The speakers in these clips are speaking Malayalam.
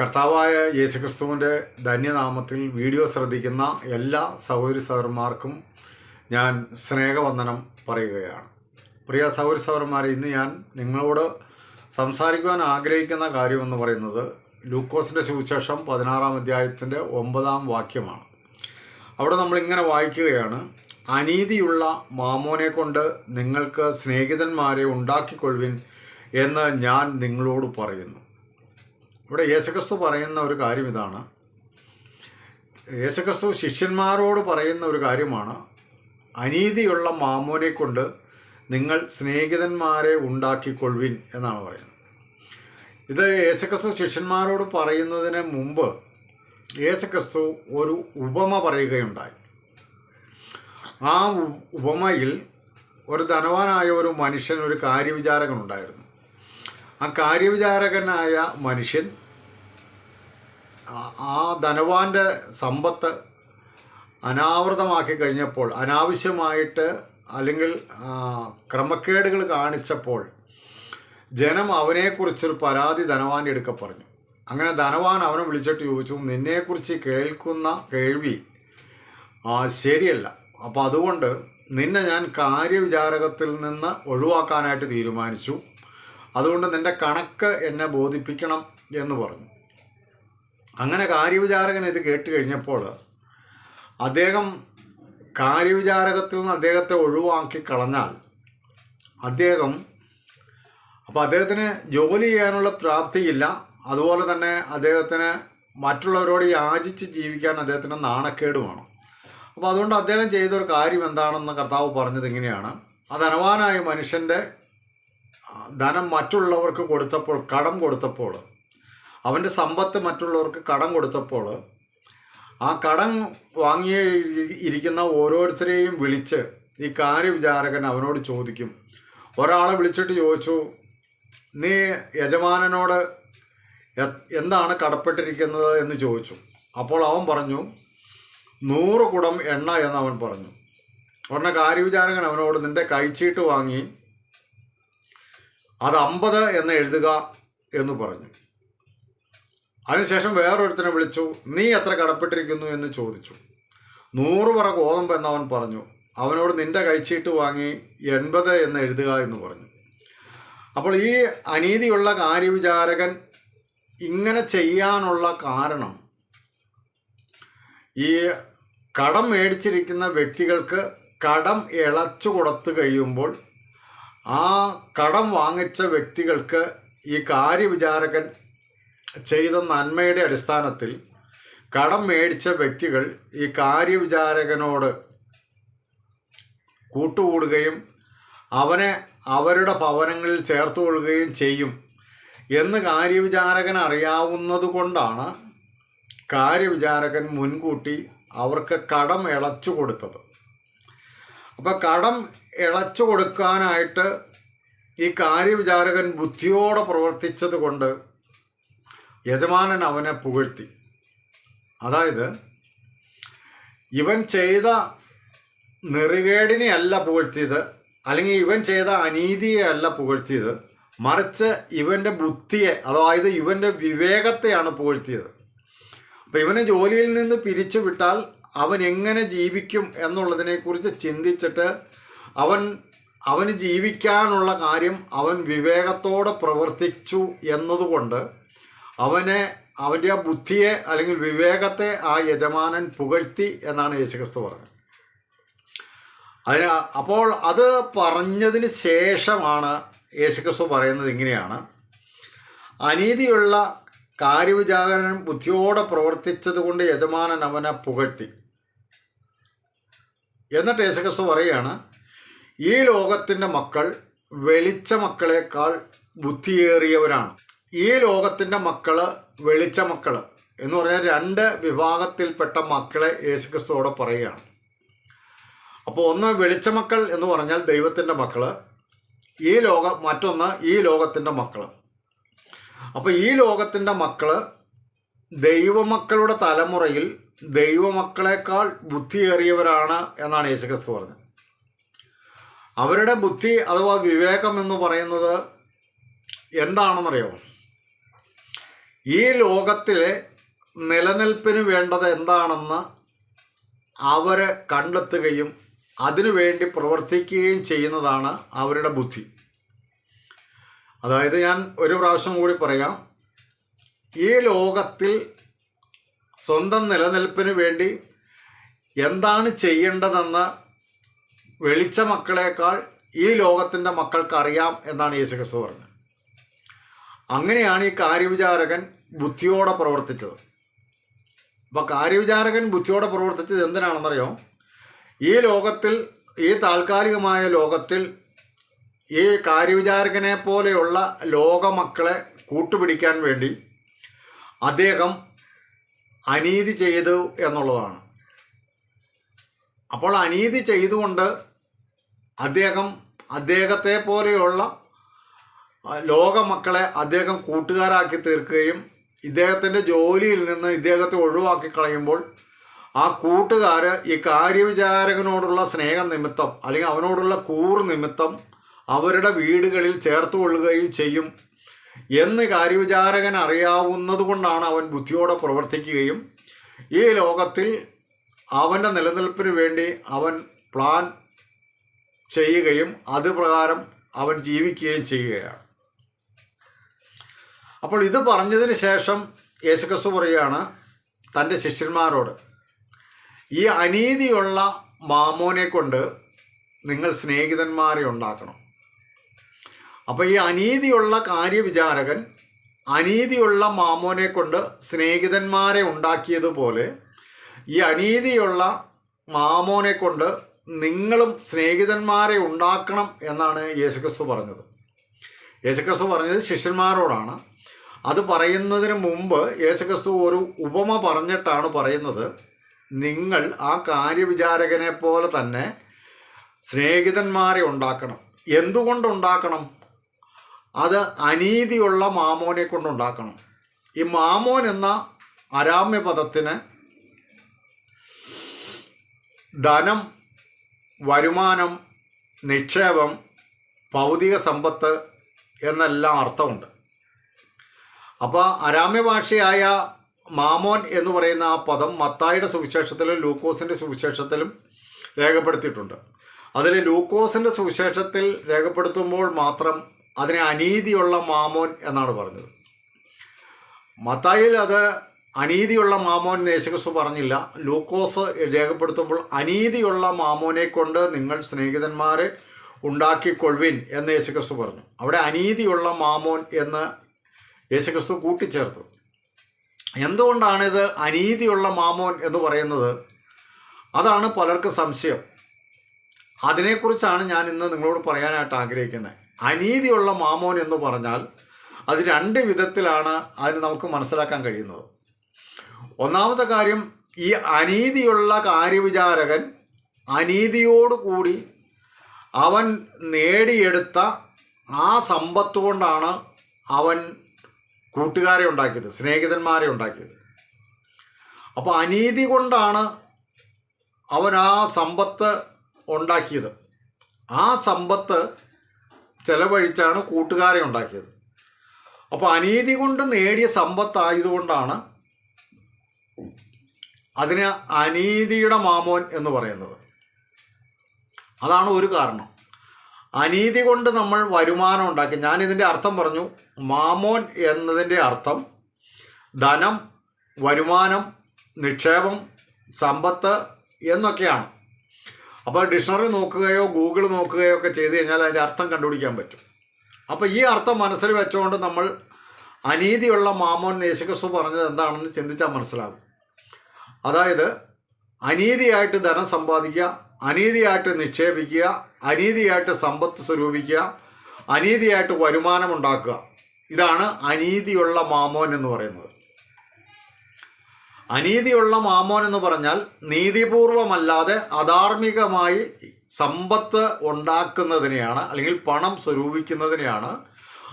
കർത്താവായ യേശുക്രിസ്തുവിന്റെ ധന്യനാമത്തിൽ വീഡിയോ ശ്രദ്ധിക്കുന്ന എല്ലാ സഹോദരി സഹോദരന്മാർക്കും ഞാൻ സ്നേഹവന്ദനം പറയുകയാണ്. പ്രിയ സഹോദരി സഹോദരന്മാരെ ഇന്ന് ഞാൻ നിങ്ങളോട് സംസാരിക്കുവാൻ ആഗ്രഹിക്കുന്ന കാര്യമെന്ന് പറയുന്നത് ലൂക്കോസിന്റെ സുവിശേഷം പതിനാറാം അധ്യായത്തിന്റെ ഒമ്പതാം വാക്യമാണ്. അവിടെ നമ്മളിങ്ങനെ വായിക്കുകയാണ് അനീതിയുള്ള മാമോനെ കൊണ്ട് നിങ്ങൾക്ക് സ്നേഹിതന്മാരെ ഉണ്ടാക്കിക്കൊള്ളുവിൻ എന്ന് ഞാൻ നിങ്ങളോട് പറയുന്നു. ഇവിടെ യേശുക്രിസ്തു പറയുന്ന ഒരു കാര്യം ഇതാണ്. യേശുക്രിസ്തു ശിഷ്യന്മാരോട് പറയുന്ന ഒരു കാര്യമാണ്. അനീതിയുള്ള മാമോനെ കൊണ്ട് നിങ്ങൾ സ്നേഹിതന്മാരെ ഉണ്ടാക്കിക്കൊള്ളുവിൻ എന്നാണ് പറയുന്നത്. ഇത് യേശുക്രിസ്തു ശിഷ്യന്മാരോട് പറയുന്നതിന് മുമ്പ് യേശുക്രിസ്തു ഒരു ഉപമ പറയുകയുണ്ടായി. ആ ഉപമയിൽ ഒരു ധനവാനായ ഒരു മനുഷ്യൻ ഒരു കാര്യവിചാരകൻ ഉണ്ടായിരുന്നു ആ കാര്യവിചാരകനായ മനുഷ്യൻ ആ- ധനവാന്റെ സമ്പത്ത് അനാവൃതമാക്കി കഴിഞ്ഞപ്പോൾ അനാവശ്യമായിട്ട് അല്ലെങ്കിൽ ക്രമക്കേടുകൾ കാണിച്ചപ്പോൾ ജനം അവനെക്കുറിച്ചൊരു പരാതി ധനവാന്റെ എടുക്ക പറഞ്ഞു. അങ്ങനെ ധനവാൻ അവനെ വിളിച്ചിട്ട് ചോദിച്ചു നിന്നെക്കുറിച്ച് കേൾക്കുന്ന കേൾവി ശരിയല്ല. അപ്പോൾ അതുകൊണ്ട് നിന്നെ ഞാൻ കാര്യവിചാരകത്തിൽ നിന്ന് ഒഴിവാക്കാനായിട്ട് തീരുമാനിച്ചു. അതുകൊണ്ട് നിന്റെ കണക്ക് എന്നെ ബോധിപ്പിക്കണം എന്ന് പറഞ്ഞു. അങ്ങനെ കാര്യവിചാരകൻ ഇത് കേട്ട് കഴിഞ്ഞപ്പോൾ അദ്ദേഹം കാര്യവിചാരകത്തിൽ നിന്ന് അദ്ദേഹത്തെ ഒഴിവാക്കി കളഞ്ഞാൽ അദ്ദേഹം അപ്പോൾ അദ്ദേഹത്തിന് ജോലി ചെയ്യാനുള്ള പ്രാപ്തിയില്ല. അതുപോലെ തന്നെ അദ്ദേഹത്തിന് മറ്റുള്ളവരോട് യാചിച്ച് ജീവിക്കാൻ അദ്ദേഹത്തിന് നാണക്കേടുമാണ് അപ്പോൾ അതുകൊണ്ട് അദ്ദേഹം ചെയ്തൊരു കാര്യം എന്താണെന്ന് കർത്താവ് പറഞ്ഞത് ഇങ്ങനെയാണ്. ആ അനവാനായ മനുഷ്യന്റെ ധനം മറ്റുള്ളവർക്ക് കൊടുത്തപ്പോൾ കടം കൊടുത്തപ്പോൾ അവന്റെ സമ്പത്ത് മറ്റുള്ളവർക്ക് കടം കൊടുത്തപ്പോൾ ആ കടം വാങ്ങിയ ഇരിക്കുന്ന ഓരോരുത്തരെയും വിളിച്ച് ഈ കാര്യവിചാരകൻ അവനോട് ചോദിക്കും. ഒരാളെ വിളിച്ചിട്ട് ചോദിച്ചു നീ യജമാനനോട് എന്താണ് കടപ്പെട്ടിരിക്കുന്നത്? എന്ന് ചോദിച്ചു. അപ്പോൾ അവൻ പറഞ്ഞു നൂറ് കുടം എണ്ണ എന്ന് അവൻ പറഞ്ഞു. ഉടനെ കാര്യവിചാരകൻ അവനോട് നിന്റെ കൈച്ചീട്ട് വാങ്ങി അത് അമ്പത് എന്ന് എഴുതുക എന്ന് പറഞ്ഞു. അതിനുശേഷം വേറൊരുത്തനെ വിളിച്ചു നീ എത്ര കടപ്പെട്ടിരിക്കുന്നു? എന്ന് ചോദിച്ചു. നൂറ് പറ ഗോതമ്പ് എന്നവൻ പറഞ്ഞു. അവനോട് നിന്റെ കൈച്ചീട്ട് വാങ്ങി എൺപത് എന്ന് എഴുതുക എന്ന് പറഞ്ഞു. അപ്പോൾ ഈ അനീതിയുള്ള കാര്യവിചാരകൻ ഇങ്ങനെ ചെയ്യാനുള്ള കാരണം ഈ കടം മേടിച്ചിരിക്കുന്ന വ്യക്തികൾക്ക് കടം ഇളച്ചു കൊടുത്തു കഴിയുമ്പോൾ ആ കടം വാങ്ങിച്ച വ്യക്തികൾക്ക് ഈ കാര്യവിചാരകൻ ചെയ്ത നന്മയുടെ അടിസ്ഥാനത്തിൽ കടം മേടിച്ച വ്യക്തികൾ ഈ കാര്യവിചാരകനോട് കൂട്ടുകൂടുകയും അവനെ അവരുടെ ഭവനങ്ങളിൽ ചേർത്തുകൊള്ളുകയും ചെയ്യും എന്ന് കാര്യവിചാരകൻ അറിയാവുന്നത് കൊണ്ടാണ് കാര്യവിചാരകൻ മുൻകൂട്ടി അവർക്ക് കടം ഇളച്ചു കൊടുത്തത്. അപ്പം കടം ഇളച്ചു കൊടുക്കാനായിട്ട് ഈ കാര്യവിചാരകൻ ബുദ്ധിയോടെ പ്രവർത്തിച്ചത് കൊണ്ട് യജമാനൻ അവനെ പുകഴ്ത്തി. അതായത് ഇവൻ ചെയ്ത നെറികേടിനെ അല്ല പുകഴ്ത്തിയത് അല്ലെങ്കിൽ ഇവൻ ചെയ്ത അനീതിയെ അല്ല പുകഴ്ത്തിയത് മറിച്ച് ഇവന്റെ ബുദ്ധിയെ അതായത് ഇവന്റെ വിവേകത്തെയാണ് പുകഴ്ത്തിയത്. അപ്പോൾ ഇവനെ ജോലിയിൽ നിന്ന് പിരിച്ചുവിട്ടാൽ അവൻ എങ്ങനെ ജീവിക്കും എന്നുള്ളതിനെക്കുറിച്ച് ചിന്തിച്ചിട്ട് അവൻ അവന് ജീവിക്കാനുള്ള കാര്യം അവൻ വിവേകത്തോടെ പ്രവർത്തിച്ചു എന്നതുകൊണ്ട് അവനെ അവന്റെ ആ ബുദ്ധിയെ അല്ലെങ്കിൽ വിവേകത്തെ ആ യജമാനൻ പുകഴ്ത്തി എന്നാണ് യേശുക്രിസ്തു പറഞ്ഞത്. അതിന് അപ്പോൾ അത് പറഞ്ഞതിന് ശേഷമാണ് യേശുക്രിസ്തു പറയുന്നത് ഇങ്ങനെയാണ്. അനീതിയുള്ള കാര്യവിചാരകൻ ബുദ്ധിയോടെ പ്രവർത്തിച്ചതുകൊണ്ട് യജമാനൻ അവനെ പുകഴ്ത്തി. എന്നിട്ട് യേശുക്രിസ്തു പറയുകയാണ് ഈ ലോകത്തിന്റെ മക്കൾ വെളിച്ച മക്കളെക്കാൾ ബുദ്ധിയേറിയവരാണ്. ഈ ലോകത്തിന്റെ മക്കൾ വെളിച്ച മക്കൾ എന്ന് പറഞ്ഞാൽ രണ്ട് വിഭാഗത്തിൽപ്പെട്ട മക്കളെ യേശുക്രിസ്തുവോടെ പറയുകയാണ്. അപ്പോൾ ഒന്ന് വെളിച്ചമക്കൾ എന്ന് പറഞ്ഞാൽ ദൈവത്തിന്റെ മക്കൾ ഈ ലോക മറ്റൊന്ന് ഈ ലോകത്തിന്റെ മക്കൾ. അപ്പോൾ ഈ ലോകത്തിന്റെ മക്കൾ ദൈവമക്കളുടെ തലമുറയിൽ ദൈവമക്കളെക്കാൾ ബുദ്ധിയേറിയവരാണ് എന്നാണ് യേശുക്രിസ്തു പറഞ്ഞത്. അവരുടെ ബുദ്ധി അഥവാ വിവേകം എന്ന് പറയുന്നത് എന്താണെന്നറിയോ? ഈ ലോകത്തിലെ നിലനിൽപ്പിന് വേണ്ടത് എന്താണെന്ന് അവർ കണ്ടെത്തുകയും അതിനുവേണ്ടി പ്രവർത്തിക്കുകയും ചെയ്യുന്നതാണ് അവരുടെ ബുദ്ധി. അതായത് ഞാൻ ഒരു പ്രാവശ്യം കൂടി പറയാം. ഈ ലോകത്തിൽ സ്വന്തം നിലനിൽപ്പിന് വേണ്ടി എന്താണ് ചെയ്യേണ്ടതെന്ന് വെളിച്ച മക്കളേക്കാൾ ഈ ലോകത്തിന്റെ മക്കൾക്ക് അറിയാം എന്നാണ് യേശുക്രിസ്തു പറഞ്ഞത്. അങ്ങനെയാണ് ഈ കാര്യവിചാരകൻ ബുദ്ധിയോടെ പ്രവർത്തിച്ചത്. അപ്പോൾ കാര്യവിചാരകൻ ബുദ്ധിയോടെ പ്രവർത്തിച്ചത് എന്തിനാണെന്നറിയോ? ഈ ലോകത്തിൽ ഈ താൽക്കാലികമായ ലോകത്തിൽ ഈ കാര്യവിചാരകനെ പോലെയുള്ള ലോകമക്കളെ കൂട്ടുപിടിക്കാൻ വേണ്ടി അദ്ദേഹം അനീതി ചെയ്തു എന്നുള്ളതാണ്. അപ്പോൾ അനീതി ചെയ്തുകൊണ്ട് അദ്ദേഹം അദ്ദേഹത്തെ പോലെയുള്ള ലോക ലോകമക്കളെ അദ്ദേഹം കൂട്ടുകാരാക്കി തീർക്കുകയും ഇദ്ദേഹത്തിന്റെ ജോലിയിൽ നിന്ന് ഇദ്ദേഹത്തെ ഒഴിവാക്കി കളയുമ്പോൾ ആ കൂട്ടുകാർ ഈ കാര്യവിചാരകനോടുള്ള സ്നേഹം നിമിത്തം അല്ലെങ്കിൽ അവനോടുള്ള കൂറ് നിമിത്തം അവരുടെ വീടുകളിൽ ചേർത്ത് കൊള്ളുകയും ചെയ്യും എന്ന് കാര്യവിചാരകൻ അറിയാവുന്നത് കൊണ്ടാണ് അവൻ ബുദ്ധിയോടെ പ്രവർത്തിക്കുകയും ഈ ലോകത്തിൽ അവന്റെ നിലനിൽപ്പിന് വേണ്ടി അവൻ പ്ലാൻ ചെയ്യുകയും അതുപ്രകാരം അവൻ ജീവിക്കുകയും ചെയ്യുകയാണ്. അപ്പോൾ ഇത് പറഞ്ഞതിന് ശേഷം യേശുക്രിസ്തു പറയുകയാണ് തന്റെ ശിഷ്യന്മാരോട് ഈ അനീതിയുള്ള മാമോനെ കൊണ്ട് നിങ്ങൾ സ്നേഹിതന്മാരെ ഉണ്ടാക്കണം. അപ്പോൾ ഈ അനീതിയുള്ള കാര്യവിചാരകൻ അനീതിയുള്ള മാമോനെ കൊണ്ട് സ്നേഹിതന്മാരെ ഉണ്ടാക്കിയതുപോലെ ഈ അനീതിയുള്ള മാമോനെ കൊണ്ട് നിങ്ങളും സ്നേഹിതന്മാരെ ഉണ്ടാക്കണം എന്നാണ് യേശുക്രിസ്തു പറഞ്ഞത്. യേശുക്രിസ്തു പറഞ്ഞത് ശിഷ്യന്മാരോടാണ്. അത് പറയുന്നതിന് മുമ്പ് യേശുക്രിസ്തു ഒരു ഉപമ പറഞ്ഞിട്ടാണ് പറയുന്നത്. നിങ്ങൾ ആ കാര്യവിചാരകനെ പോലെ തന്നെ സ്നേഹിതന്മാരെ ഉണ്ടാക്കണം. എന്തുകൊണ്ടുണ്ടാക്കണം? അത് അനീതിയുള്ള മാമോനെ കൊണ്ടുണ്ടാക്കണം. ഈ മാമോൻ എന്ന അരാമ്യ പദത്തിന് ധനം വരുമാനം നിക്ഷേപം ഭൗതിക സമ്പത്ത് എന്നെല്ലാം അർത്ഥമുണ്ട്. അപ്പോൾ അരാമ്യ ഭാഷയായ മാമോൻ എന്ന് പറയുന്ന ആ പദം മത്തായുടെ സുവിശേഷത്തിലും ലൂക്കോസിന്റെ സുവിശേഷത്തിലും രേഖപ്പെടുത്തിയിട്ടുണ്ട്. അതിൽ ലൂക്കോസിന്റെ സുവിശേഷത്തിൽ രേഖപ്പെടുത്തുമ്പോൾ മാത്രം അതിനെ അനീതിയുള്ള മാമോൻ എന്നാണ് പറഞ്ഞത്. മത്തായിൽ അത് അനീതിയുള്ള മാമോൻ യേശുക്രിസ്തു പറഞ്ഞില്ല. ലൂക്കോസ് രേഖപ്പെടുത്തുമ്പോൾ അനീതിയുള്ള മാമോനെ കൊണ്ട് നിങ്ങൾ സ്നേഹിതന്മാരെ ഉണ്ടാക്കിക്കൊള്ളുവിൻ എന്ന് യേശുക്രിസ്തു പറഞ്ഞു. അവിടെ അനീതിയുള്ള മാമോൻ എന്ന് യേശുക്രിസ്തു കൂട്ടിച്ചേർത്തു. എന്തുകൊണ്ടാണിത് അനീതിയുള്ള മാമോൻ എന്ന് പറയുന്നത്? അതാണ് പലർക്ക് സംശയം. അതിനെക്കുറിച്ചാണ് ഞാൻ ഇന്ന് നിങ്ങളോട് പറയാനായിട്ട് ആഗ്രഹിക്കുന്നത്. അനീതിയുള്ള മാമോൻ എന്ന് പറഞ്ഞാൽ അത് രണ്ട് വിധത്തിലാണ് അതിന് നമുക്ക് മനസ്സിലാക്കാൻ കഴിയുന്നത്. ഒന്നാമത്തെ കാര്യം ഈ അനീതിയുള്ള കാര്യവിചാരകൻ അനീതിയോടുകൂടി അവൻ നേടിയെടുത്ത ആ സമ്പത്ത് കൊണ്ടാണ് അവൻ കൂട്ടുകാരെ ഉണ്ടാക്കിയത് സ്നേഹിതന്മാരെ ഉണ്ടാക്കിയത്. അപ്പോൾ അനീതി കൊണ്ടാണ് അവൻ ആ സമ്പത്ത് ഉണ്ടാക്കിയത്. ആ സമ്പത്ത് ചെലവഴിച്ചാണ് കൂട്ടുകാരെ ഉണ്ടാക്കിയത്. അപ്പോൾ അനീതി കൊണ്ട് നേടിയ സമ്പത്തായതുകൊണ്ടാണ് അതിന് അനീതിയുടെ മാമോൻ എന്ന് പറയുന്നത്. അതാണ് ഒരു കാരണം. അനീതി കൊണ്ട് നമ്മൾ വരുമാനം ഉണ്ടാക്കി. ഞാൻ ഞാനിതിന്റെ അർത്ഥം പറഞ്ഞു. മാമോൻ എന്നതിന്റെ അർത്ഥം ധനം വരുമാനം നിക്ഷേപം സമ്പത്ത് എന്നൊക്കെയാണ്. അപ്പോൾ ഡിക്ഷണറി നോക്കുകയോ ഗൂഗിൾ നോക്കുകയോ ഒക്കെ ചെയ്ത് കഴിഞ്ഞാൽ അതിന്റെ അർത്ഥം കണ്ടുപിടിക്കാൻ പറ്റും. അപ്പോൾ ഈ അർത്ഥം മനസ്സിൽ വെച്ചുകൊണ്ട് നമ്മൾ അനീതിയുള്ള മാമോൻ യേശുക്രിസ്തു പറഞ്ഞത് എന്താണെന്ന് ചിന്തിച്ചാൽ മനസ്സിലാകും. അതായത് അനീതിയായിട്ട് ധനം സമ്പാദിക്കുക അനീതിയായിട്ട് നിക്ഷേപിക്കുക അനീതിയായിട്ട് സമ്പത്ത് സ്വരൂപിക്കുക അനീതിയായിട്ട് വരുമാനം ഉണ്ടാക്കുക. ഇതാണ് അനീതിയുള്ള മാമോൻ എന്ന് പറയുന്നത്. അനീതിയുള്ള മാമോൻ എന്ന് പറഞ്ഞാൽ നീതിപൂർവമല്ലാതെ അധാർമികമായി സമ്പത്ത് ഉണ്ടാക്കുന്നതിനെയാണ് അല്ലെങ്കിൽ പണം സ്വരൂപിക്കുന്നതിനെയാണ്.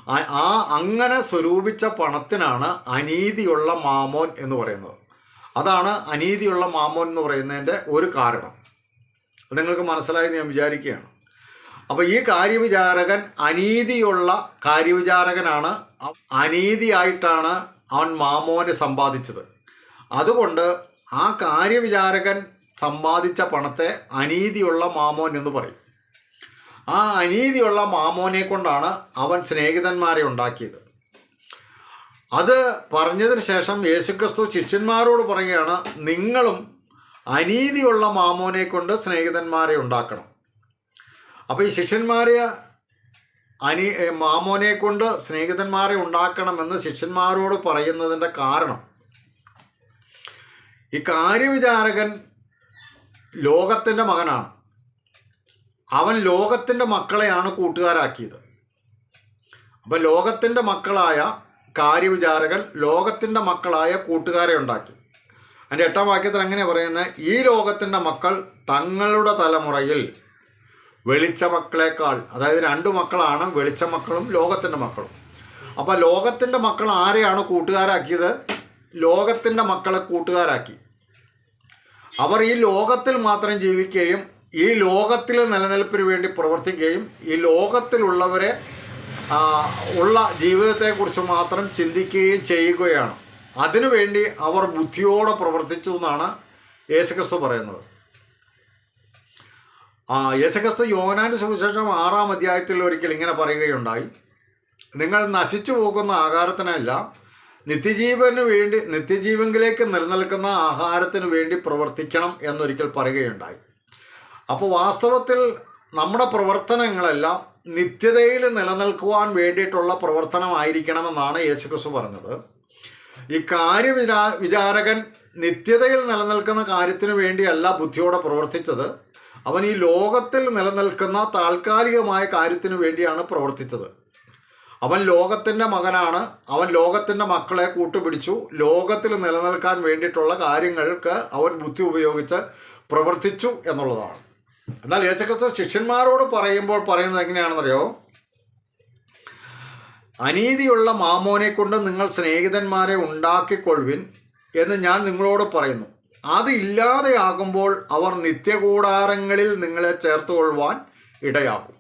ആ അങ്ങനെ സ്വരൂപിച്ച പണത്തിനാണ് അനീതിയുള്ള മാമോൻ എന്ന് പറയുന്നത്. അതാണ് അനീതിയുള്ള മാമോൻ എന്ന് പറയുന്നതിന്റെ ഒരു കാരണം. നിങ്ങൾക്ക് മനസ്സിലായി ഞാൻ വിചാരിക്കുകയാണ്. അപ്പോൾ ഈ കാര്യവിചാരകൻ അനീതിയുള്ള കാര്യവിചാരകനാണ്. അനീതിയായിട്ടാണ് അവൻ മാമോനെ സമ്പാദിച്ചത്. അതുകൊണ്ട് ആ കാര്യവിചാരകൻ സമ്പാദിച്ച പണത്തെ അനീതിയുള്ള മാമോൻ എന്ന് പറയും. ആ അനീതിയുള്ള മാമോനെ കൊണ്ടാണ് അവൻ സ്നേഹിതന്മാരെ ഉണ്ടാക്കിയത്. അത് പറഞ്ഞതിന് ശേഷം യേശുക്രിസ്തു ശിഷ്യന്മാരോട് പറയുകയാണ് നിങ്ങളും അനീതിയുള്ള മാമോനെ കൊണ്ട് സ്നേഹിതന്മാരെ ഉണ്ടാക്കണം. അപ്പോൾ ഈ ശിഷ്യന്മാരെ അനി മാമോനെ കൊണ്ട് സ്നേഹിതന്മാരെ ഉണ്ടാക്കണമെന്ന് ശിഷ്യന്മാരോട് പറയുന്നതിന്റെ കാരണം. ഈ കാര്യവിചാരകൻ ലോകത്തിന്റെ മകനാണ്. അവൻ ലോകത്തിന്റെ മക്കളെയാണ് കൂട്ടുകാരാക്കിയത്. അപ്പം ലോകത്തിന്റെ മക്കളായ കാര്യവിചാരകൻ ലോകത്തിന്റെ മക്കളായ കൂട്ടുകാരെ ഉണ്ടാക്കി. അതിന്റെ എട്ടാം വാക്യത്തിൽ അങ്ങനെ പറയുന്നത്? ഈ ലോകത്തിന്റെ മക്കൾ തങ്ങളുടെ തലമുറയിൽ വെളിച്ച മക്കളേക്കാൾ അതായത് രണ്ട് മക്കളാണ് വെളിച്ച മക്കളും ലോകത്തിന്റെ മക്കളും. അപ്പോൾ ലോകത്തിന്റെ മക്കൾ ആരെയാണ് കൂട്ടുകാരാക്കിയത്? ലോകത്തിന്റെ മക്കളെ കൂട്ടുകാരാക്കി. അവർ ഈ ലോകത്തിൽ മാത്രം ജീവിക്കുകയും ഈ ലോകത്തിലെ നിലനിൽപ്പിന് വേണ്ടി പ്രവർത്തിക്കുകയും ഈ ലോകത്തിലുള്ളവരെ ഉള്ള ജീവിതത്തെക്കുറിച്ച് മാത്രം ചിന്തിക്കുകയും ചെയ്യുകയാണ്. അതിനുവേണ്ടി അവർ ബുദ്ധിയോടെ പ്രവർത്തിച്ചു എന്നാണ് യേശുക്രിസ്തു പറയുന്നത്. ആ യേശുക്രിസ്തു യോനാന്റെ സുവിശേഷം ആറാം അധ്യായത്തിൽ ഒരിക്കൽ ഇങ്ങനെ പറയുകയുണ്ടായി. നിങ്ങൾ നശിച്ചു പോകുന്ന ആഹാരത്തിനല്ല നിത്യജീവന് വേണ്ടി നിത്യജീവങ്കിലേക്ക് നിലനിൽക്കുന്ന ആഹാരത്തിന് വേണ്ടി പ്രവർത്തിക്കണം എന്നൊരിക്കൽ പറയുകയുണ്ടായി. അപ്പോൾ വാസ്തവത്തിൽ നമ്മുടെ പ്രവർത്തനങ്ങളെല്ലാം നിത്യതയിൽ നിലനിൽക്കുവാൻ വേണ്ടിയിട്ടുള്ള പ്രവർത്തനമായിരിക്കണമെന്നാണ് യേശുക്രിസ്തു പറഞ്ഞത്. ഈ കാര്യവിചാ വിചാരകൻ നിത്യതയിൽ നിലനിൽക്കുന്ന കാര്യത്തിന് വേണ്ടിയല്ല ബുദ്ധിയോടെ പ്രവർത്തിച്ചത്. അവൻ ഈ ലോകത്തിൽ നിലനിൽക്കുന്ന താൽക്കാലികമായ കാര്യത്തിന് വേണ്ടിയാണ് പ്രവർത്തിച്ചത്. അവൻ ലോകത്തിന്റെ മകനാണ്. അവൻ ലോകത്തിന്റെ മക്കളെ കൂട്ടുപിടിച്ചു. ലോകത്തിൽ നിലനിൽക്കാൻ വേണ്ടിയിട്ടുള്ള കാര്യങ്ങൾക്ക് അവൻ ബുദ്ധി ഉപയോഗിച്ച് പ്രവർത്തിച്ചു എന്നുള്ളതാണ്. എന്നാൽ യേശുക്രിസ്തു ശിഷ്യന്മാരോട് പറയുമ്പോൾ പറയുന്നത് എങ്ങനെയാണെന്നറിയോ? അനീതിയുള്ള മാമോനെ കൊണ്ട് നിങ്ങൾ സ്നേഹിതന്മാരെ ഉണ്ടാക്കിക്കൊള്ളുവിൻ എന്ന് ഞാൻ നിങ്ങളോട് പറയുന്നു. അത് ഇല്ലാതെയാകുമ്പോൾ അവർ നിത്യകൂടാരങ്ങളിൽ നിങ്ങളെ ചേർത്ത് കൊള്ളുവാൻ ഇടയാകും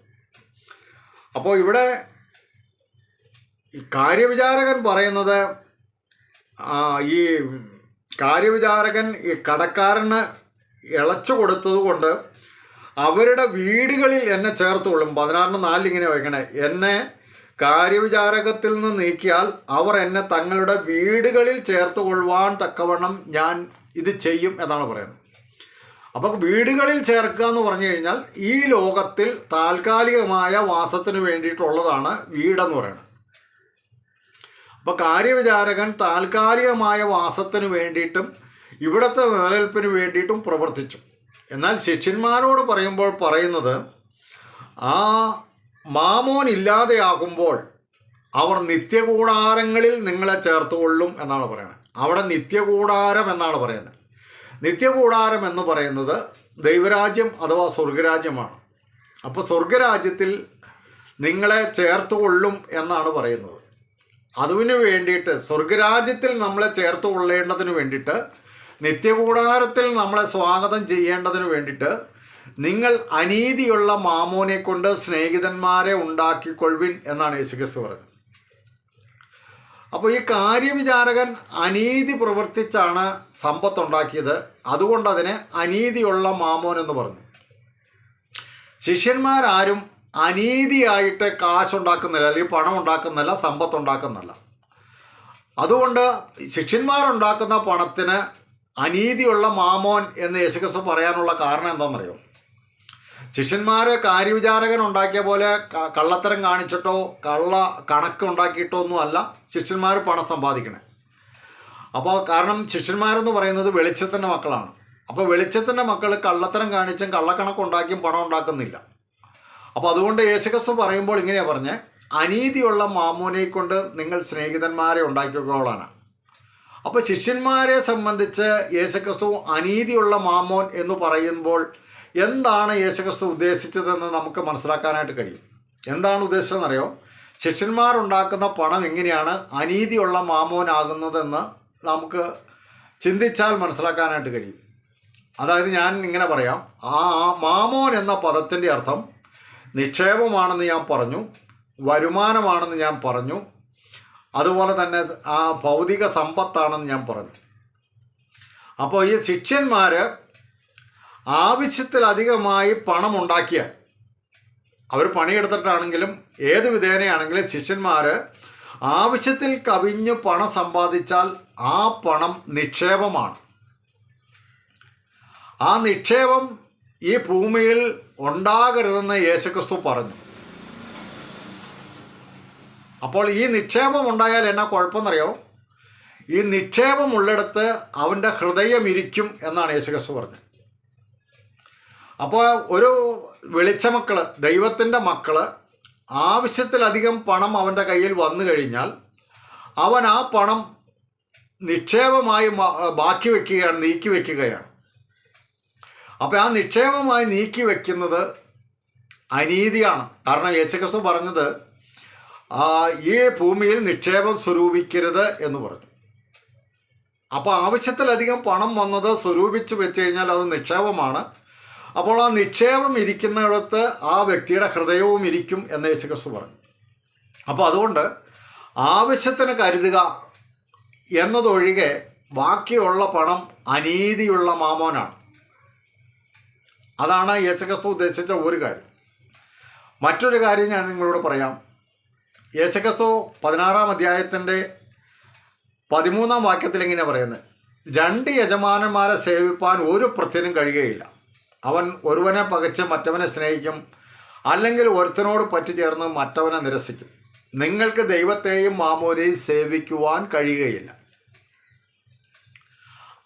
അപ്പോൾ ഇവിടെ ഈ കാര്യവിചാരകൻ പറയുന്നത് ഈ കാര്യവിചാരകൻ ഈ കടക്കാരന് ഇളച്ചു കൊടുത്തത് കൊണ്ട് അവരുടെ വീടുകളിൽ എന്നെ ചേർത്തുകൊള്ളും പതിനാറിന് നാലിങ്ങനെ വയ്ക്കണേ. എന്നെ കാര്യവിചാരകത്തിൽ നിന്ന് നീക്കിയാൽ അവർ എന്നെ തങ്ങളുടെ വീടുകളിൽ ചേർത്ത് കൊള്ളുവാൻ തക്കവണ്ണം ഞാൻ ഇത് ചെയ്യും എന്നാണ് പറയുന്നത്. അപ്പോൾ വീടുകളിൽ ചേർക്കുക എന്ന് പറഞ്ഞു കഴിഞ്ഞാൽ ഈ ലോകത്തിൽ താൽക്കാലികമായ വാസത്തിന് വേണ്ടിയിട്ടുള്ളതാണ് വീടെന്ന് പറയുന്നത്. അപ്പോൾ കാര്യവിചാരകൻ താൽക്കാലികമായ വാസത്തിന് വേണ്ടിയിട്ടും ഇവിടുത്തെ നിലനിൽപ്പിന് വേണ്ടിയിട്ടും പ്രവർത്തിച്ചു. എന്നാൽ ശിഷ്യന്മാരോട് പറയുമ്പോൾ പറയുന്നത് ആ മാമോൻ ഇല്ലാതെയാകുമ്പോൾ അവർ നിത്യകൂടാരങ്ങളിൽ നിങ്ങളെ ചേർത്തുകൊള്ളും എന്നാണ് പറയുന്നത്. അവിടെ നിത്യകൂടാരം എന്നാണ് പറയുന്നത്. നിത്യകൂടാരം എന്ന് പറയുന്നത് ദൈവരാജ്യം അഥവാ സ്വർഗരാജ്യമാണ്. അപ്പോൾ സ്വർഗരാജ്യത്തിൽ നിങ്ങളെ ചേർത്തുകൊള്ളും എന്നാണ് പറയുന്നത്. അതിനു വേണ്ടിയിട്ട് സ്വർഗരാജ്യത്തിൽ നമ്മളെ ചേർത്ത് കൊള്ളേണ്ടതിന് വേണ്ടിയിട്ട് നിത്യകൂടാരത്തിൽ നമ്മളെ സ്വാഗതം ചെയ്യേണ്ടതിന് വേണ്ടിയിട്ട് നിങ്ങൾ അനീതിയുള്ള മാമോനെ കൊണ്ട് സ്നേഹിതന്മാരെ ഉണ്ടാക്കിക്കൊള്ളുവിൻ എന്നാണ് യേശുക്രിസ്തു പറഞ്ഞത് അപ്പോൾ ഈ കാര്യവിചാരകൻ അനീതി പ്രവർത്തിച്ചാണ് സമ്പത്തുണ്ടാക്കിയത്. അതുകൊണ്ട് അതിനെ അനീതിയുള്ള മാമോൻ എന്ന് പറഞ്ഞു. ശിഷ്യന്മാരാരും അനീതിയായിട്ട് കാശുണ്ടാക്കുന്നില്ല അല്ലെങ്കിൽ പണം ഉണ്ടാക്കുന്നില്ല സമ്പത്ത് ഉണ്ടാക്കുന്നില്ല അതുകൊണ്ട് ശിഷ്യന്മാരുണ്ടാക്കുന്ന പണത്തിന് അനീതിയുള്ള മാമോൻ എന്ന് യേശുക്രിസ്തു പറയാനുള്ള കാരണം എന്താണെന്നറിയോ? ശിഷ്യന്മാർ കാര്യവിചാരകൻ ഉണ്ടാക്കിയ പോലെ കള്ളത്തരം കാണിച്ചിട്ടോ കള്ള കണക്ക് ഉണ്ടാക്കിയിട്ടോ ഒന്നും അല്ല ശിഷ്യന്മാർ പണം സമ്പാദിക്കണേ. അപ്പോൾ കാരണം ശിഷ്യന്മാരെന്ന് പറയുന്നത് വെളിച്ചത്തിന്റെ മക്കളാണ്. അപ്പോൾ വെളിച്ചത്തിന്റെ മക്കൾ കള്ളത്തരം കാണിച്ചും കള്ളക്കണക്ക് ഉണ്ടാക്കിയും പണം ഉണ്ടാക്കുന്നില്ല. അപ്പോൾ അതുകൊണ്ട് യേശുക്രിസ്തു പറയുമ്പോൾ ഇങ്ങനെയാണ് പറഞ്ഞത് അനീതിയുള്ള മാമോനെ കൊണ്ട് നിങ്ങൾ സ്നേഹിതന്മാരെ ഉണ്ടാക്കിക്കോളാനാണ് അപ്പോൾ ശിഷ്യന്മാരെ സംബന്ധിച്ച് യേശുക്രിസ്തു അനീതിയുള്ള മാമോൻ എന്ന് പറയുമ്പോൾ എന്താണ് യേശുക്രിസ്തു ഉദ്ദേശിച്ചതെന്ന് നമുക്ക് മനസ്സിലാക്കാനായിട്ട് കഴിയും. എന്താണ് ഉദ്ദേശിച്ചതെന്നറിയോ? ശിഷ്യന്മാരുണ്ടാക്കുന്ന പണം എങ്ങനെയാണ് അനീതിയുള്ള മാമോനാകുന്നതെന്ന് നമുക്ക് ചിന്തിച്ചാൽ മനസ്സിലാക്കാനായിട്ട് കഴിയും. അതായത് ഞാൻ ഇങ്ങനെ പറയാം. ആ മാമോൻ എന്ന പദത്തിന്റെ അർത്ഥം നിക്ഷേപമാണെന്ന് ഞാൻ പറഞ്ഞു വരുമാനമാണെന്ന് ഞാൻ പറഞ്ഞു അതുപോലെ തന്നെ ആ ഭൗതിക സമ്പത്താണെന്ന് ഞാൻ പറഞ്ഞു. അപ്പോൾ ഈ ശിഷ്യന്മാർ ആവശ്യത്തിലധികമായി പണം ഉണ്ടാക്കിയ അവർ പണിയെടുത്തിട്ടാണെങ്കിലും ഏത് വിധേനയാണെങ്കിലും ശിഷ്യന്മാർ ആവശ്യത്തിൽ കവിഞ്ഞ് പണം സമ്പാദിച്ചാൽ ആ പണം നിക്ഷേപമാണ്. ആ നിക്ഷേപം ഈ ഭൂമിയിൽ ഉണ്ടാകരുതെന്ന് യേശുക്രിസ്തു പറഞ്ഞു. അപ്പോൾ ഈ നിക്ഷേപം ഉണ്ടായാൽ എന്നാ കുഴപ്പമെന്നറിയോ? ഈ നിക്ഷേപം ഉള്ളിടത്ത് അവന്റെ ഹൃദയം ഇരിക്കും എന്നാണ് യേശുക്രിസ്തു പറഞ്ഞത്. അപ്പോൾ ഒരു വെളിച്ചമക്കൾ ദൈവത്തിന്റെ മക്കൾ ആവശ്യത്തിലധികം പണം അവന്റെ കയ്യിൽ വന്നു കഴിഞ്ഞാൽ അവൻ ആ പണം നിക്ഷേപമായി ബാക്കി വയ്ക്കുകയാണ് നീക്കി വയ്ക്കുകയാണ് അപ്പോൾ ആ നിക്ഷേപമായി നീക്കി വയ്ക്കുന്നത് അനീതിയാണ്. കാരണം യേശുക്രിസ്തു പറഞ്ഞത് ഈ ഭൂമിയിൽ നിക്ഷേപം സ്വരൂപിക്കരുത് എന്ന് പറഞ്ഞു. അപ്പോൾ ആവശ്യത്തിലധികം പണം വന്നത് സ്വരൂപിച്ച് വെച്ച് കഴിഞ്ഞാൽ അത് നിക്ഷേപമാണ്. അപ്പോൾ ആ നിക്ഷേപം ഇരിക്കുന്നിടത്ത് ആ വ്യക്തിയുടെ ഹൃദയവും ഇരിക്കും എന്ന് യേശുക്രിസ്തു പറഞ്ഞു. അപ്പോൾ അതുകൊണ്ട് ആവശ്യത്തിന് കരുതുക എന്നതൊഴികെ ബാക്കിയുള്ള പണം അനീതിയുള്ള മാമോനാണ്. അതാണ് യേശുക്രിസ്തു ഉദ്ദേശിച്ച ഒരു കാര്യം. മറ്റൊരു കാര്യം ഞാൻ നിങ്ങളോട് പറയാം. യേശുക്രിസ്തു പതിനാറാം അധ്യായത്തിന്റെ പതിമൂന്നാം വാക്യത്തിൽ ഇങ്ങനെ പറയുന്നത്? രണ്ട് യജമാനന്മാരെ സേവിപ്പാൻ ഒരു പ്രത്യനും കഴിയുകയില്ല. അവൻ ഒരുവനെ പകച്ച് മറ്റവനെ സ്നേഹിക്കും അല്ലെങ്കിൽ ഒരുത്തനോട് പറ്റിച്ചേർന്ന് മറ്റവനെ നിരസിക്കും. നിങ്ങൾക്ക് ദൈവത്തെയും മാമോനെയും സേവിക്കുവാൻ കഴിയുകയില്ല.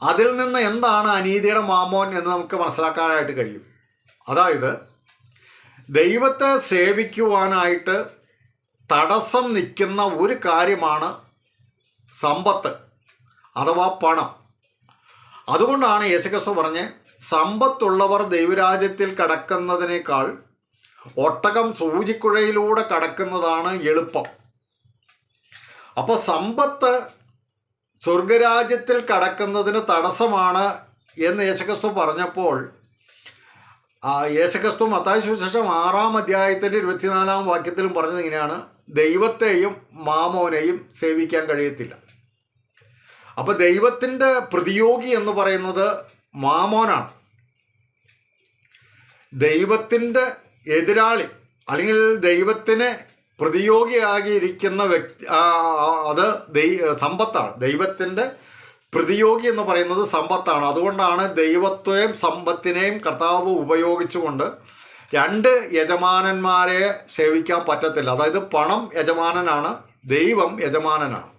അതിൽ നിന്ന് എന്താണ് അനീതിയുടെ മാമോൻ എന്ന് നമുക്ക് മനസ്സിലാക്കാനായിട്ട് കഴിയും. അതായത് ദൈവത്തെ സേവിക്കുവാനായിട്ട് തടസ്സം നിൽക്കുന്ന ഒരു കാര്യമാണ് സമ്പത്ത് അഥവാ പണം. അതുകൊണ്ടാണ് യേശുക്രിസ്തു പറഞ്ഞ് സമ്പത്തുള്ളവർ ദൈവരാജ്യത്തിൽ കടക്കുന്നതിനേക്കാൾ ഒട്ടകം സൂചിക്കുഴയിലൂടെ കടക്കുന്നതാണ് എളുപ്പം. അപ്പോൾ സമ്പത്ത് സ്വർഗരാജ്യത്തിൽ കടക്കുന്നതിന് തടസ്സമാണ് എന്ന് യേശുക്രിസ്തു പറഞ്ഞപ്പോൾ യേശുക്രിസ്തു മത്തായ സുവിശേഷം ആറാം അധ്യായത്തിന്റെ ഇരുപത്തിനാലാം വാക്യത്തിലും പറഞ്ഞത് ഇങ്ങനെയാണ്. ദൈവത്തെയും മാമോനെയും സേവിക്കാൻ കഴിയത്തില്ല. അപ്പോൾ ദൈവത്തിന്റെ പ്രതിയോഗി എന്ന് പറയുന്നത് മാമോനാണ്. ദൈവത്തിന്റെ എതിരാളി അല്ലെങ്കിൽ ദൈവത്തിന് പ്രതിയോഗിയാകിയിരിക്കുന്ന വ്യക്തി അത് ദൈ സമ്പത്താണ്. ദൈവത്തിന്റെ പ്രതിയോഗി എന്ന് പറയുന്നത് സമ്പത്താണ്. അതുകൊണ്ടാണ് ദൈവത്തെയും സമ്പത്തിനെയും കർത്താവ് ഉപയോഗിച്ചുകൊണ്ട് രണ്ട് യജമാനന്മാരെ സേവിക്കാൻ പറ്റത്തില്ല. അതായത് പണം യജമാനനാണ് ദൈവം യജമാനനാണ്.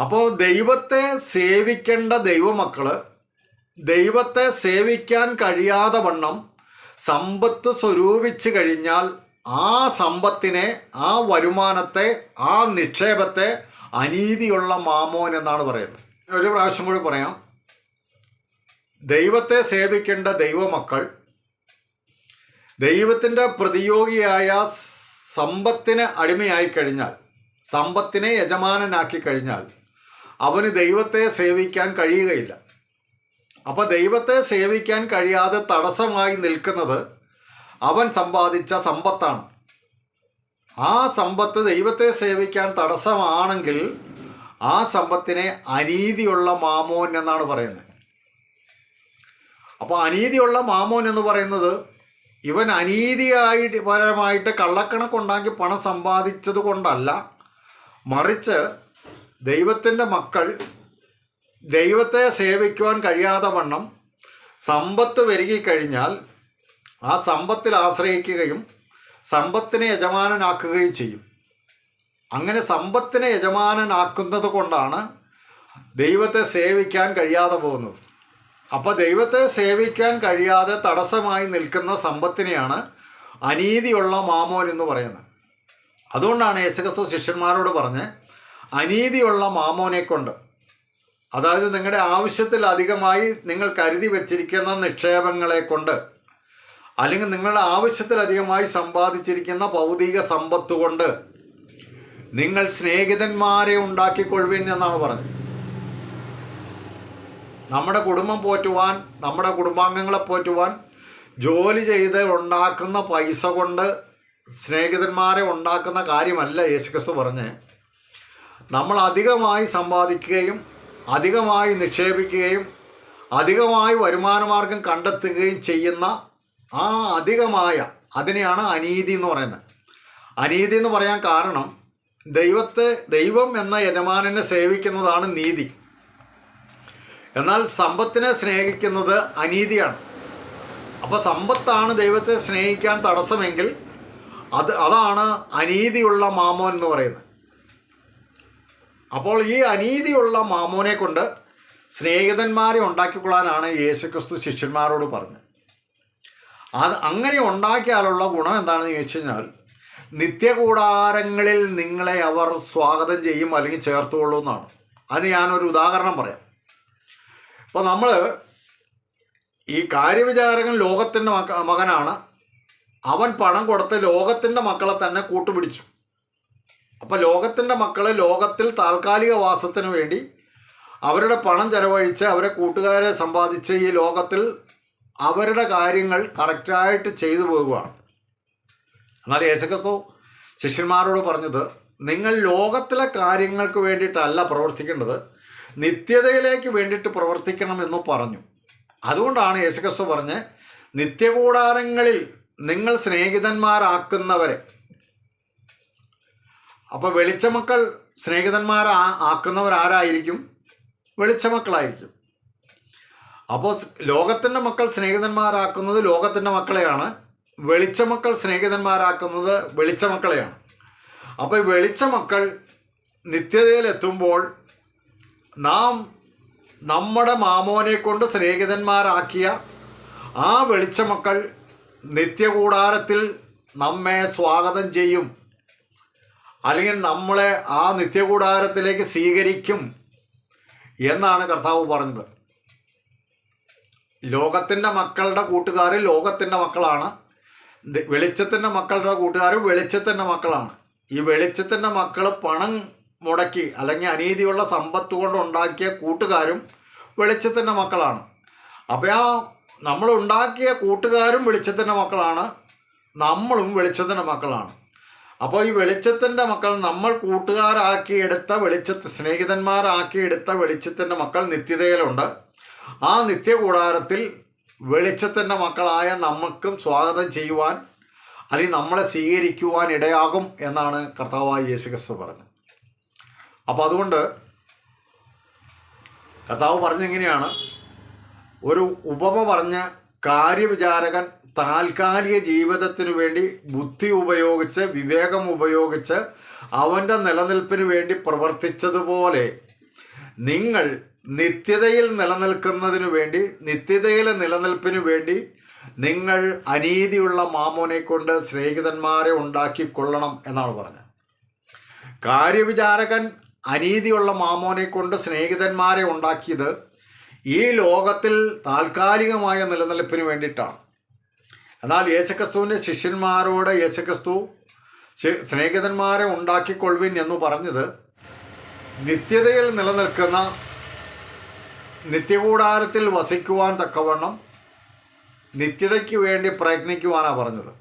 അപ്പോൾ ദൈവത്തെ സേവിക്കേണ്ട ദൈവമക്കൾ ദൈവത്തെ സേവിക്കാൻ കഴിയാതെ വണ്ണം സമ്പത്ത് സ്വരൂപിച്ച് കഴിഞ്ഞാൽ ആ സമ്പത്തിനെ ആ വരുമാനത്തെ ആ നിക്ഷേപത്തെ അനീതിയുള്ള മാമോൻ എന്നാണ് പറയുന്നത്. ഒരു പ്രാവശ്യം കൂടി പറയാം. ദൈവത്തെ സേവിക്കേണ്ട ദൈവമക്കൾ ദൈവത്തിന്റെ പ്രതിയോഗിയായ സമ്പത്തിന് അടിമയായി കഴിഞ്ഞാൽ സമ്പത്തിനെ യജമാനനാക്കി കഴിഞ്ഞാൽ അവന് ദൈവത്തെ സേവിക്കാൻ കഴിയുകയില്ല. അപ്പോൾ ദൈവത്തെ സേവിക്കാൻ കഴിയാതെ തടസ്സമായി നിൽക്കുന്നത് അവൻ സമ്പാദിച്ച സമ്പത്താണ്. ആ സമ്പത്ത് ദൈവത്തെ സേവിക്കാൻ തടസ്സമാണെങ്കിൽ ആ സമ്പത്തിനെ അനീതിയുള്ള മാമോൻ എന്നാണ് പറയുന്നത്. അപ്പോൾ അനീതിയുള്ള മാമോൻ എന്ന് പറയുന്നത് ഇവൻ അനീതിയായിട്ട് പരമായിട്ട് കള്ളക്കണക്കുണ്ടാക്കി പണം സമ്പാദിച്ചത് കൊണ്ടല്ല. മറിച്ച് ദൈവത്തിന്റെ മക്കൾ ദൈവത്തെ സേവിക്കുവാൻ കഴിയാതെ വണ്ണം സമ്പത്ത് വരികക്കഴിഞ്ഞാൽ ആ സമ്പത്തിൽ ആശ്രയിക്കുകയും സമ്പത്തിനെ യജമാനനാക്കുകയും ചെയ്യും. അങ്ങനെ സമ്പത്തിനെ യജമാനനാക്കുന്നത് കൊണ്ടാണ് ദൈവത്തെ സേവിക്കാൻ കഴിയാതെ പോകുന്നത്. അപ്പോൾ ദൈവത്തെ സേവിക്കാൻ കഴിയാതെ തടസ്സമായി നിൽക്കുന്ന സമ്പത്തിനെയാണ് അനീതിയുള്ള മാമോൻ എന്ന് പറയുന്നത്. അതുകൊണ്ടാണ് യേശുക്രിസ്തു ശിഷ്യന്മാരോട് പറഞ്ഞ് അനീതിയുള്ള മാമോനെ കൊണ്ട്. അതായത് നിങ്ങളുടെ ആവശ്യത്തിൽ അധികമായി നിങ്ങൾ കരുതി വച്ചിരിക്കുന്ന നിക്ഷേപങ്ങളെ കൊണ്ട് അല്ലെങ്കിൽ നിങ്ങളുടെ ആവശ്യത്തിലധികമായി സമ്പാദിച്ചിരിക്കുന്ന ഭൗതിക സമ്പത്ത് കൊണ്ട് നിങ്ങൾ സ്നേഹിതന്മാരെ ഉണ്ടാക്കിക്കൊള്ളുവിൻ എന്നാണ് പറഞ്ഞത്. നമ്മുടെ കുടുംബം പോറ്റുവാൻ നമ്മുടെ കുടുംബാംഗങ്ങളെ പോറ്റുവാൻ ജോലി ചെയ്ത് ഉണ്ടാക്കുന്ന പൈസ കൊണ്ട് സ്നേഹിതന്മാരെ ഉണ്ടാക്കുന്ന കാര്യമല്ല യേശുക്രിസ്തു പറഞ്ഞ് നമ്മൾ അധികമായി സമ്പാദിക്കുകയും അധികമായി നിക്ഷേപിക്കുകയും അധികമായി വരുമാനമാർഗം കണ്ടെത്തുകയും ചെയ്യുന്ന ആ അധികമായ അതിനെയാണ് അനീതി എന്ന് പറയുന്നത്. അനീതി എന്ന് പറയാൻ കാരണം ദൈവത്തെ ദൈവം എന്ന യജമാനനെ സേവിക്കുന്നതാണ് നീതി. എന്നാൽ സമ്പത്തിനെ സ്നേഹിക്കുന്നത് അനീതിയാണ്. അപ്പോൾ സമ്പത്താണ് ദൈവത്തെ സ്നേഹിക്കാൻ തടസ്സമെങ്കിൽ അത് അതാണ് അനീതിയുള്ള മാമോൻ എന്ന് പറയുന്നത്. അപ്പോൾ ഈ അനീതിയുള്ള മാമോനെ കൊണ്ട് സ്നേഹിതന്മാരെ ഉണ്ടാക്കിക്കൊള്ളാനാണ് യേശുക്രിസ്തു ശിഷ്യന്മാരോട് പറഞ്ഞത്. അത് അങ്ങനെ ഉണ്ടാക്കിയാലുള്ള ഗുണം എന്താണെന്ന് ചോദിച്ചു കഴിഞ്ഞാൽ നിത്യകൂടാരങ്ങളിൽ നിങ്ങളെ അവർ സ്വാഗതം ചെയ്യും അല്ലെങ്കിൽ ചേർത്തുകൊള്ളൂ എന്നാണ്. അത് ഞാനൊരു ഉദാഹരണം പറയാം. ഇപ്പോൾ നമ്മൾ ഈ കാര്യവിചാരകൻ ലോകത്തിന്റെ മക മകനാണ്. അവൻ പണം കൊടുത്ത് ലോകത്തിന്റെ മക്കളെ തന്നെ കൂട്ടുപിടിച്ചു. അപ്പോൾ ലോകത്തിന്റെ മക്കൾ ലോകത്തിൽ താൽക്കാലിക വാസത്തിന് വേണ്ടി അവരുടെ പണം ചെലവഴിച്ച് അവരെ കൂട്ടുകാരെ സമ്പാദിച്ച് ഈ ലോകത്തിൽ അവരുടെ കാര്യങ്ങൾ കറക്റ്റായിട്ട് ചെയ്തു പോകുകയാണ് എന്നാൽ യേശുക്രിസ്തു ശിഷ്യന്മാരോട് പറഞ്ഞത് നിങ്ങൾ ലോകത്തിലെ കാര്യങ്ങൾക്ക് വേണ്ടിയിട്ടല്ല പ്രവർത്തിക്കേണ്ടത് നിത്യതയിലേക്ക് വേണ്ടിയിട്ട് പ്രവർത്തിക്കണമെന്ന് പറഞ്ഞു. അതുകൊണ്ടാണ് യേശുക്രിസ്തു പറഞ്ഞ് നിത്യകൂടാരങ്ങളിൽ നിങ്ങൾ സ്നേഹിതന്മാരാക്കുന്നവരെ. അപ്പോൾ വെളിച്ചമക്കൾ സ്നേഹിതന്മാരാ ആക്കുന്നവരാരായിരിക്കും? വെളിച്ചമക്കളായിരിക്കും. അപ്പോൾ ലോകത്തിന്റെ മക്കൾ സ്നേഹിതന്മാരാക്കുന്നത് ലോകത്തിന്റെ മക്കളെയാണ്. വെളിച്ചമക്കൾ സ്നേഹിതന്മാരാക്കുന്നത് വെളിച്ചമക്കളെയാണ്. അപ്പോൾ വെളിച്ചമക്കൾ നിത്യതയിലെത്തുമ്പോൾ നാം നമ്മുടെ മാമോനെ കൊണ്ട് സ്നേഹിതന്മാരാക്കിയ ആ വെളിച്ചമക്കൾ നിത്യകൂടാരത്തിൽ നമ്മെ സ്വാഗതം ചെയ്യും. അല്ലെങ്കിൽ നമ്മളെ ആ നിത്യകൂടാരത്തിലേക്ക് സ്വീകരിക്കും എന്നാണ് കർത്താവ് പറഞ്ഞത്. ലോകത്തിന്റെ മക്കളുടെ കൂട്ടുകാർ ലോകത്തിന്റെ മക്കളാണ്. വെളിച്ചത്തിന്റെ മക്കളുടെ കൂട്ടുകാർ വെളിച്ചത്തിന്റെ മക്കളാണ്. ഈ വെളിച്ചത്തിന്റെ മക്കൾ പണം മുടക്കി അല്ലെങ്കിൽ അനീതിയുള്ള സമ്പത്ത് കൊണ്ട് ഉണ്ടാക്കിയ കൂട്ടുകാരും വെളിച്ചത്തിന്റെ മക്കളാണ്. അപ്പോൾ ആ നമ്മൾ ഉണ്ടാക്കിയ കൂട്ടുകാരും വെളിച്ചത്തിന്റെ മക്കളാണ്. നമ്മളും വെളിച്ചത്തിന്റെ മക്കളാണ്. അപ്പോൾ ഈ വെളിച്ചത്തിന്റെ മക്കൾ നമ്മൾ കൂട്ടുകാരാക്കിയെടുത്ത വെളിച്ചത്ത് സ്നേഹിതന്മാരാക്കിയെടുത്ത വെളിച്ചത്തിന്റെ മക്കൾ നിത്യതയിലുണ്ട്. ആ നിത്യകൂടാരത്തിൽ വെളിച്ചത്തിന്റെ മക്കളായ നമുക്കും സ്വാഗതം ചെയ്യുവാൻ അല്ലെങ്കിൽ നമ്മളെ സ്വീകരിക്കുവാൻ ഇടയാകും എന്നാണ് കർത്താവായ യേശുക്രിസ്തു പറഞ്ഞത്. അപ്പോൾ അതുകൊണ്ട് കർത്താവ് പറഞ്ഞെങ്ങനെയാണ് ഒരു ഉപമ പറഞ്ഞ് കാര്യവിചാരകൻ താൽക്കാലിക ജീവിതത്തിനു വേണ്ടി ബുദ്ധി ഉപയോഗിച്ച് വിവേകം ഉപയോഗിച്ച് അവന്റെ നിലനിൽപ്പിന് വേണ്ടി പ്രവർത്തിച്ചതുപോലെ നിങ്ങൾ നിത്യതയിൽ നിലനിൽക്കുന്നതിനു വേണ്ടി നിത്യതയിലെ നിലനിൽപ്പിനു വേണ്ടി നിങ്ങൾ അനീതിയുള്ള മാമോനെ കൊണ്ട് സ്നേഹിതന്മാരെ ഉണ്ടാക്കിക്കൊള്ളണം എന്നാണ് പറഞ്ഞത്. കാര്യവിചാരകൻ അനീതിയുള്ള മാമോനെ കൊണ്ട് സ്നേഹിതന്മാരെ ഉണ്ടാക്കിയത് ഈ ലോകത്തിൽ താൽക്കാലികമായ നിലനിൽപ്പിന് വേണ്ടിയിട്ടാണ്. എന്നാൽ യേശുക്രിസ്തുവിന്റെ ശിഷ്യന്മാരോട് യേശുക്രിസ്തു സ്നേഹിതന്മാരെ ഉണ്ടാക്കിക്കൊള്ളുവിൻ എന്ന് പറഞ്ഞത് നിത്യതയിൽ നിലനിൽക്കുന്ന നിത്യകൂടാരത്തിൽ വസിക്കുവാൻ തക്കവണ്ണം നിത്യതയ്ക്ക് വേണ്ടി പ്രയത്നിക്കുവാനാണ് പറഞ്ഞത്.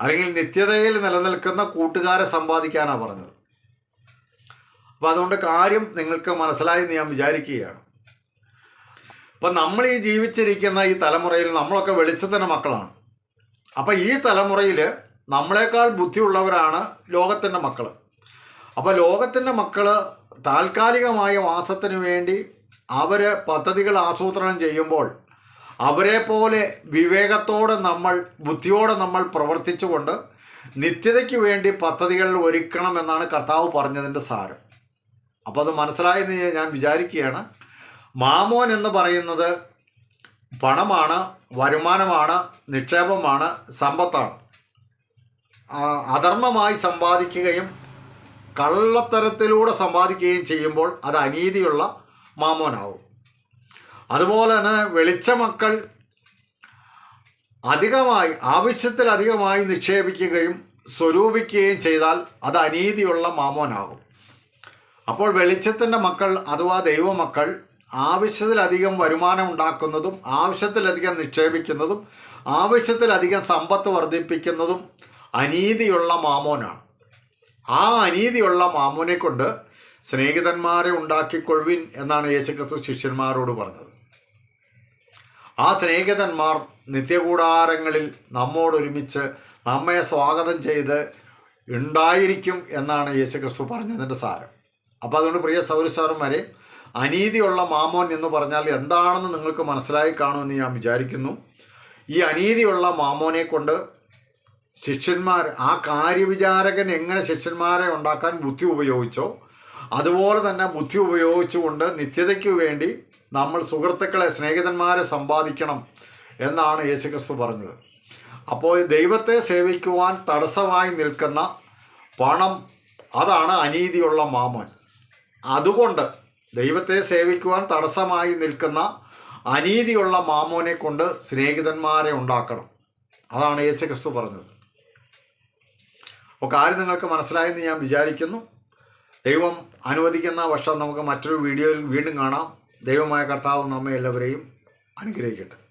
അല്ലെങ്കിൽ നിത്യതയിൽ നിലനിൽക്കുന്ന കൂട്ടുകാരെ സമ്പാദിക്കാനാണ് പറഞ്ഞത്. അപ്പോൾ അതുകൊണ്ട് കാര്യം നിങ്ങൾക്ക് മനസ്സിലായി എന്ന് ഞാൻ വിചാരിക്കുകയാണ്. അപ്പം നമ്മൾ ഈ ജീവിച്ചിരിക്കുന്ന ഈ തലമുറയിൽ നമ്മളൊക്കെ വെളിച്ചത്തിന്റെ മക്കളാണ്. അപ്പം ഈ തലമുറയിൽ നമ്മളെക്കാൾ ബുദ്ധിയുള്ളവരാണ് ലോകത്തിന്റെ മക്കൾ അപ്പോൾ ലോകത്തിന്റെ മക്കൾ താൽക്കാലികമായ വാസത്തിന് വേണ്ടി അവർ പദ്ധതികൾ ആസൂത്രണം ചെയ്യുമ്പോൾ അവരെ പോലെ വിവേകത്തോടെ നമ്മൾ ബുദ്ധിയോടെ നമ്മൾ പ്രവർത്തിച്ചുകൊണ്ട് നിത്യതയ്ക്ക് വേണ്ടി പദ്ധതികൾ ഒരുക്കണമെന്നാണ് കർത്താവ് പറഞ്ഞതിന്റെ സാരം. അപ്പോൾ അത് മനസ്സിലായെന്ന് ഞാൻ വിചാരിക്കുകയാണ്. മാമോൻ എന്ന് പറയുന്നത് പണമാണ് വരുമാനമാണ് നിക്ഷേപമാണ് സമ്പത്താണ്. അധർമ്മമായി സമ്പാദിക്കുകയും കള്ളത്തരത്തിലൂടെ സമ്പാദിക്കുകയും ചെയ്യുമ്പോൾ അത് അനീതിയുള്ള മാമോനാവും. അതുപോലെ തന്നെ വെളിച്ചമക്കൾ അധികമായി ആവശ്യത്തിലധികമായി നിക്ഷേപിക്കുകയും സ്വരൂപിക്കുകയും ചെയ്താൽ അത് അനീതിയുള്ള മാമോനാകും. അപ്പോൾ വെളിച്ചത്തിന്റെ മക്കൾ അഥവാ ദൈവമക്കൾ ആവശ്യത്തിലധികം വരുമാനം ഉണ്ടാക്കുന്നതും ആവശ്യത്തിലധികം നിക്ഷേപിക്കുന്നതും ആവശ്യത്തിലധികം സമ്പത്ത് വർദ്ധിപ്പിക്കുന്നതും അനീതിയുള്ള മാമോനാണ്. ആ അനീതിയുള്ള മാമോനെ കൊണ്ട് സ്നേഹിതന്മാരെ ഉണ്ടാക്കിക്കൊള്ളുവിൻ എന്നാണ് യേശുക്രിസ്തു ശിഷ്യന്മാരോട് പറഞ്ഞത്. ആ സ്നേഹിതന്മാർ നിത്യകൂടാരങ്ങളിൽ നമ്മോടൊരുമിച്ച് നമ്മെ സ്വാഗതം ചെയ്ത് ഉണ്ടായിരിക്കും എന്നാണ് യേശുക്രിസ്തു പറഞ്ഞതിന്റെ സാരം. അപ്പോൾ അതുകൊണ്ട് പ്രിയ സൗരസാറന്മാരെ അനീതിയുള്ള മാമോൻ എന്ന് പറഞ്ഞാൽ എന്താണെന്ന് നിങ്ങൾക്ക് മനസ്സിലായി കാണുമെന്ന് ഞാൻ വിചാരിക്കുന്നു. ഈ അനീതിയുള്ള മാമോനെ കൊണ്ട് ശിഷ്യന്മാർ ആ കാര്യവിചാരകൻ എങ്ങനെ ശിഷ്യന്മാരെ ഉണ്ടാക്കാൻ ബുദ്ധി ഉപയോഗിച്ചോ അതുപോലെ തന്നെ ബുദ്ധി ഉപയോഗിച്ചുകൊണ്ട് നിത്യതയ്ക്ക് വേണ്ടി നമ്മൾ സുഹൃത്തുക്കളെ സ്നേഹിതന്മാരെ സമ്പാദിക്കണം എന്നാണ് യേശുക്രിസ്തു പറഞ്ഞത്. അപ്പോൾ ദൈവത്തെ സേവിക്കുവാൻ തടസ്സമായി നിൽക്കുന്ന പണം അതാണ് അനീതിയുള്ള മാമോൻ. അതുകൊണ്ട് ദൈവത്തെ സേവിക്കുവാൻ തടസ്സമായി നിൽക്കുന്ന അനീതിയുള്ള മാമോനെ കൊണ്ട് സ്നേഹിതന്മാരെ ഉണ്ടാക്കണം. അതാണ് യേശുക്രിസ്തു പറഞ്ഞത്. അപ്പോൾ കാര്യം നിങ്ങൾക്ക് മനസ്സിലായെന്ന് ഞാൻ വിചാരിക്കുന്നു. ദൈവം അനുവദിക്കുന്ന വർഷം നമുക്ക് മറ്റൊരു വീഡിയോയിൽ വീണ്ടും കാണാം. ദൈവമായ കർത്താവ് നമ്മെ എല്ലാവരെയും അനുഗ്രഹിക്കട്ടെ.